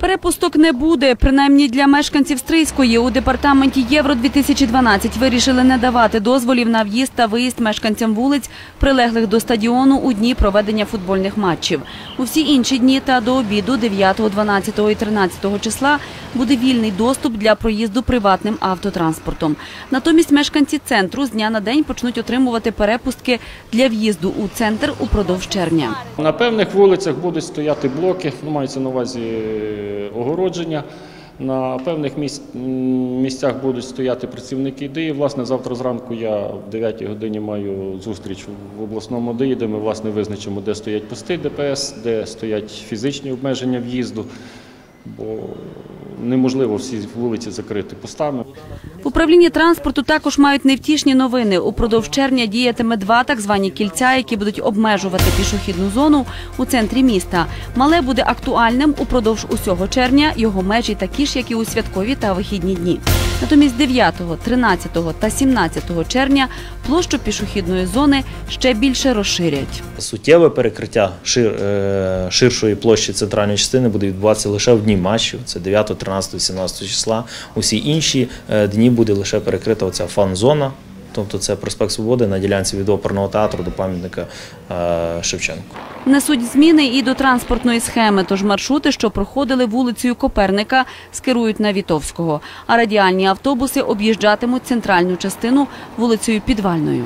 Перепусток не буде. Принаймні для мешканців Стрийської у департаменті Євро 2012 вирішили не давати дозволів на в'їзд та виїзд мешканцям вулиць, прилеглих до стадіону у дні проведення футбольних матчів. У всі інші дні та до обіду 9, 12 і 13 числа буде вільний доступ для проїзду приватним автотранспортом. Натомість мешканці центру з дня на день почнуть отримувати перепустки для в'їзду у центр упродовж червня. На певних вулицях будуть стояти блоки, ну, мається на увазі огородження. На певних місцях будуть стояти працівники ДІІ. Власне, завтра зранку я в 9 годині маю зустріч в обласному ДІІ, де ми власне визначимо, де стоять пости ДПС, де стоять фізичні обмеження в'їзду, бо неможливо всі вулиці закрити постами. В управлінні транспорту також мають невтішні новини. Упродовж червня діятиме два так звані кільця, які будуть обмежувати пішохідну зону у центрі міста. Мале буде актуальним упродовж усього червня. Його межі такі ж, як і у святкові та вихідні дні. Натомість 9, 13 та 17 червня площу пішохідної зони ще більше розширять. Суттєве перекриття шир, е, ширшої площі центральної частини буде відбуватися лише в дні матчів. Це 9, 13, 17 числа. Усі інші е, дні буде лише перекрита оця фан-зона. Тобто це проспект Свободи на ділянці від оперного театру до пам'ятника Шевченко. Шевченку. Несуть зміни і до транспортної схеми, тож маршрути, що проходили вулицею Коперника, скерують на Вітовського, а радіальні автобуси об'їжджатимуть центральну частину вулицею Підвальною.